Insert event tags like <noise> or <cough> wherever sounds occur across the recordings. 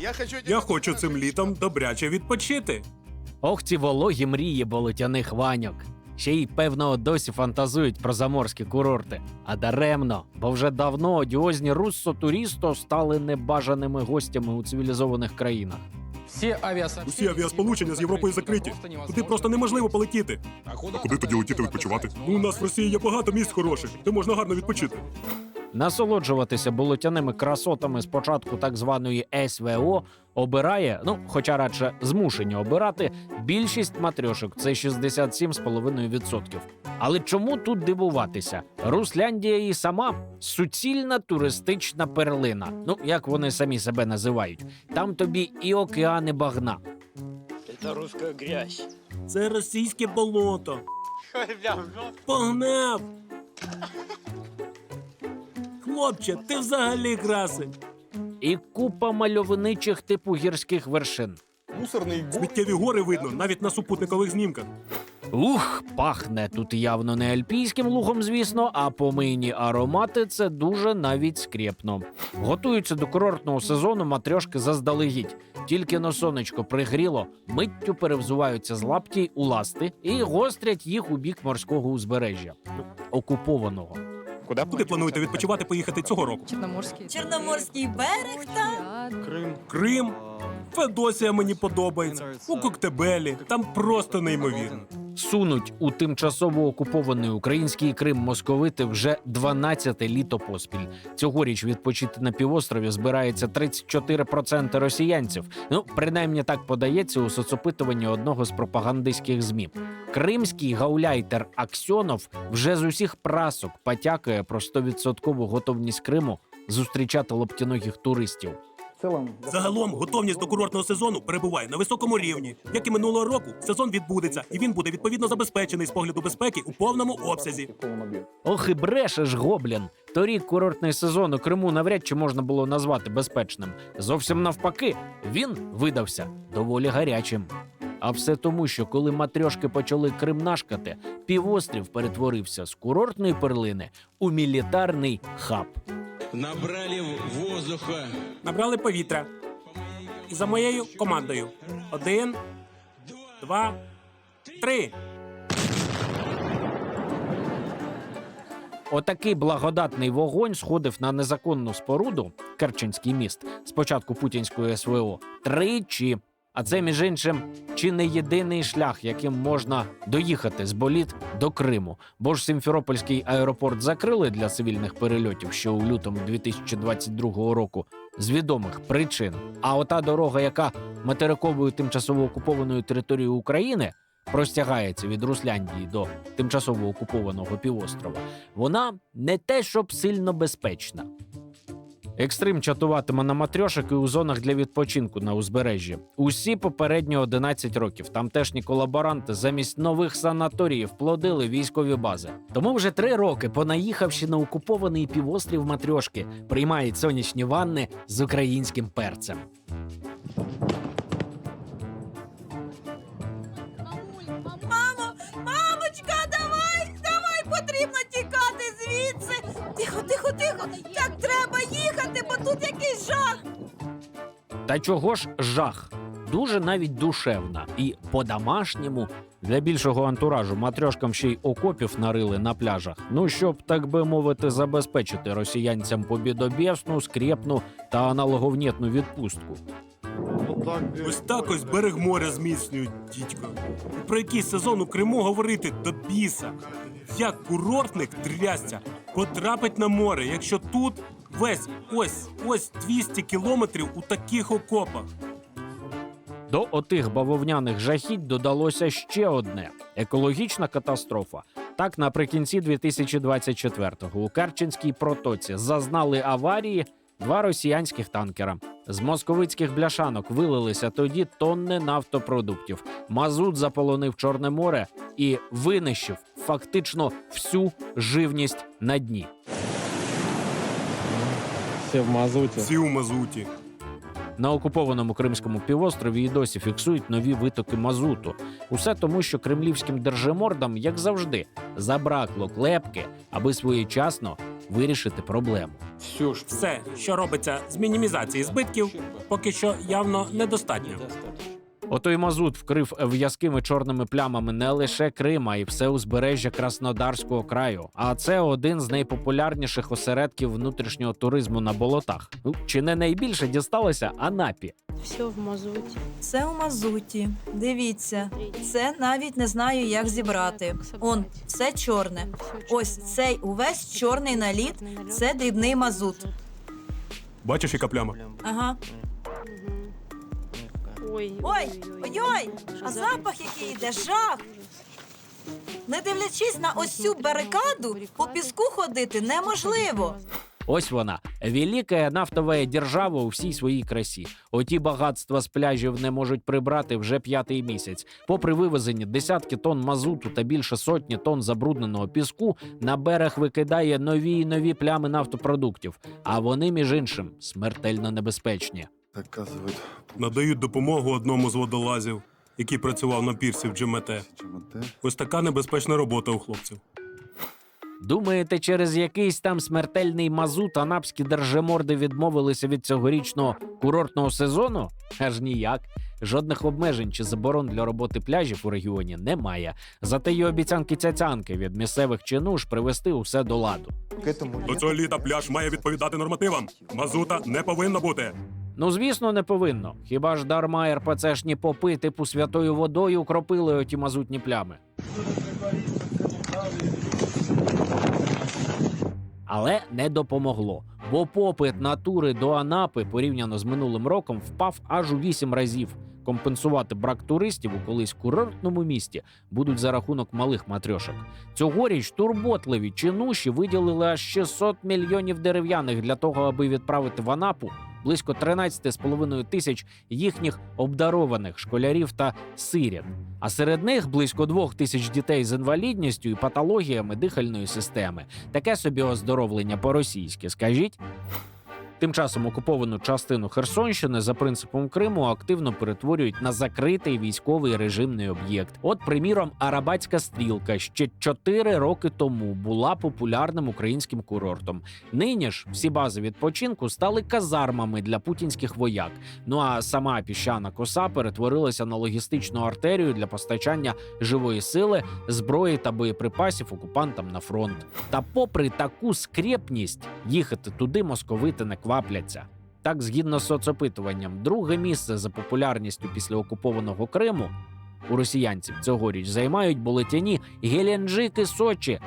Я хочу, Я хочу цим літом добряче відпочити. Ох, ці вологі мрії болотяних ваньок. Ще й певно досі фантазують про заморські курорти. А даремно, бо вже давно одіозні руссо турісто стали небажаними гостями у цивілізованих країнах. Всі Усі авіасполучення з Європою закриті. Туди просто неможливо полетіти. А Куди тоді летіти відпочивати? Ну, у нас в Росії є багато місць хороших, де можна гарно відпочити. Насолоджуватися болотяними красотами спочатку так званої СВО обирає, ну хоча радше змушені обирати більшість матрьошок це 67,5%. Але чому тут дивуватися? Русляндія і сама суцільна туристична перлина. Ну як вони самі себе називають. Там тобі і океани багна. Это русская грязь. Це російське болото. <laughs> Погнав! <laughs> Хлопче, ти взагалі красень. І купа мальовничих типу гірських вершин. Мусорний Сміттєві гори видно навіть на супутникових знімках. Ух, пахне тут явно не альпійським лухом, звісно, а помийні аромати це дуже навіть скрєпно. Готуються до курортного сезону матрьошки заздалегідь. Тільки на сонечко пригріло, миттю перевзуваються з лаптій у ласти і гострять їх у бік морського узбережжя окупованого. Куди плануєте відпочивати поїхати цього року? Чорноморський. Чорноморський берег та Крим. Крим. Федосія мені подобається. У Коктебелі. Там просто неймовірно. Сунуть у тимчасово окупований український Крим московити вже 12-те літо поспіль. Цьогоріч відпочити на півострові збирається 34% росіянців. Ну, принаймні так подається у соцопитуванні одного з пропагандистських змі. Кримський гауляйтер Аксьонов вже з усіх прасок потякає про 100% готовність Криму зустрічати лоптяногих туристів. Загалом готовність до курортного сезону перебуває на високому рівні. Як і минулого року, сезон відбудеться, і він буде відповідно забезпечений з погляду безпеки у повному обсязі. Ох і брешеш, гоблін. Торік курортний сезон у Криму навряд чи можна було назвати безпечним. Зовсім навпаки, він видався доволі гарячим. А все тому, що коли матрьошки почали Крим нашкати, півострів перетворився з курортної перлини у мілітарний хаб. Набрали воздуха. Набрали повітря. І за моєю командою. Один, два, три. Отакий благодатний вогонь сходив на незаконну споруду Керченський міст спочатку путінської СВО тричі. А це, між іншим, чи не єдиний шлях, яким можна доїхати з боліт до Криму. Бо ж Сімферопольський аеропорт закрили для цивільних перельотів ще у лютому 2022 року з відомих причин. А ота дорога, яка материковою тимчасово окупованою територією України простягається від Русляндії до тимчасово окупованого півострова, вона не те, щоб сильно безпечна. Екстрим чатуватиме на матрьошок і у зонах для відпочинку на узбережжі. Усі попередні 11 років тамтешні колаборанти замість нових санаторіїв плодили військові бази. Тому вже три роки, понаїхавши на окупований півострів матрьошки, приймають сонячні ванни з українським перцем. Тихо, тихо. Так треба їхати, бо тут якийсь жах. Та чого ж жах? Дуже навіть душевна і по-домашньому. Для більшого антуражу матрьошкам ще й окопів нарили на пляжах. Ну щоб, так би мовити, забезпечити росіянцям побідобєсну, скрєпну та аналоговнєтну відпустку. Ось так ось берег моря зміцнюють, дідько. Про який сезон у Криму говорити до біса? Як курортник трясця потрапить на море, якщо тут весь ось ось 200 кілометрів у таких окопах? До отих бавовняних жахіть додалося ще одне екологічна катастрофа. Так, наприкінці 2024-го у Керченській протоці зазнали аварії два росіянських танкера. З московицьких бляшанок вилилися тоді тонни нафтопродуктів. Мазут заполонив Чорне море і винищив фактично всю живність на дні. Все в мазуті. Всі у мазуті. На окупованому Кримському півострові і досі фіксують нові витоки мазуту. Усе тому, що кремлівським держимордам, як завжди, забракло клепки, аби своєчасно вирішити проблему. Все, що робиться з мінімізації збитків, поки що явно недостатньо. Отой мазут вкрив в'язкими чорними плямами не лише Крим, а й все узбережжя Краснодарського краю. А це один з найпопулярніших осередків внутрішнього туризму на болотах. Ну, Чи не найбільше дісталося Анапі? Все в мазуті. Це у мазуті. Дивіться, це навіть не знаю, як зібрати. Он, все чорне. Ось цей увесь чорний наліт це дрібний мазут. Бачиш, яка пляма? Ага. Ой, Ой, ой-ой! А запах який йде, жах! Не дивлячись на ось цю барикаду, по піску ходити неможливо. Ось вона велика нафтова держава у всій своїй красі. Оті багатства з пляжів не можуть прибрати вже п'ятий місяць. Попри вивезені десятки тонн мазуту та більше сотні тонн забрудненого піску, на берег викидає нові і нові плями нафтопродуктів. А вони, між іншим, смертельно небезпечні. Надають допомогу одному з водолазів, який працював на пірсі в ДЖМТ. Ось така небезпечна робота у хлопців. Думаєте, через якийсь там смертельний мазут анапські держиморди відмовилися від цьогорічного курортного сезону? Аж ніяк. Жодних обмежень чи заборон для роботи пляжів у регіоні немає. Зате є обіцянки цяцянки від місцевих чинуш привести усе до ладу. До цього літа пляж має відповідати нормативам. Мазута не повинно бути. Ну, звісно, не повинно. Хіба ж дарма РПЦшні попи типу святою водою кропили оті мазутні плями. Але не допомогло, бо попит натури до Анапи порівняно з минулим роком впав аж у вісім разів. Компенсувати брак туристів у колись курортному місті будуть за рахунок малих матрьошок. Цьогоріч турботливі чинуші виділили аж 600 мільйонів дерев'яних для того, аби відправити в Анапу близько 13,5 тисяч їхніх обдарованих школярів та сиріт. А серед них близько двох тисяч дітей з інвалідністю і патологіями дихальної системи. Таке собі оздоровлення по-російськи, скажіть. Тим часом окуповану частину Херсонщини за принципом Криму активно перетворюють на закритий військовий режимний об'єкт. От, приміром, Арабатська стрілка ще 4 роки тому була популярним українським курортом. Нині ж всі бази відпочинку стали казармами для путінських вояк. Ну а сама піщана коса перетворилася на логістичну артерію для постачання живої сили, зброї та боєприпасів окупантам на фронт. Та попри таку скрєпність, їхати туди московити не квапляться. Так, згідно з соцопитуванням, друге місце за популярністю після окупованого Криму у росіянців цьогоріч займають болетяні Геленджик Сочі.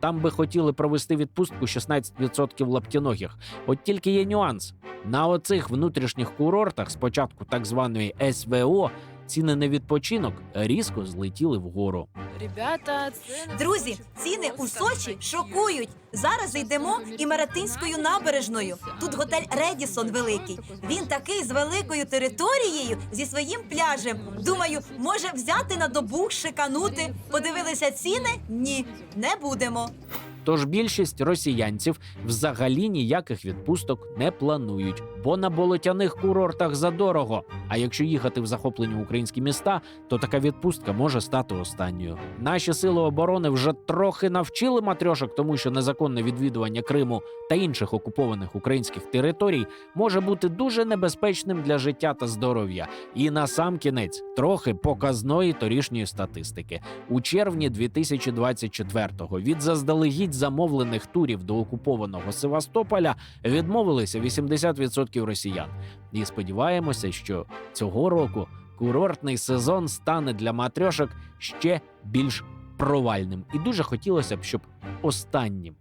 Там би хотіли провести відпустку 16% лаптіногих. От тільки є нюанс. На оцих внутрішніх курортах спочатку так званої СВО ціни на відпочинок різко злетіли вгору. Ребята, Друзі, ціни у Сочі шокують. Зараз йдемо і Меретинською набережною. Тут готель Редісон великий. Він такий з великою територією зі своїм пляжем. Думаю, може взяти на добу, шиканути. Подивилися ціни? Ні, не будемо. Тож більшість росіянців взагалі ніяких відпусток не планують, бо на болотяних курортах задорого. А якщо їхати в захоплені українські міста, то така відпустка може стати останньою. Наші сили оборони вже трохи навчили матрьошок, тому що незаконне відвідування Криму та інших окупованих українських територій може бути дуже небезпечним для життя та здоров'я. І на сам кінець трохи показної торішньої статистики. У червні 2024-го від заздалегідь замовлених турів до окупованого Севастополя відмовилися 80% росіян. І сподіваємося, що цього року курортний сезон стане для матрьошок ще більш провальним. І дуже хотілося б, щоб останнім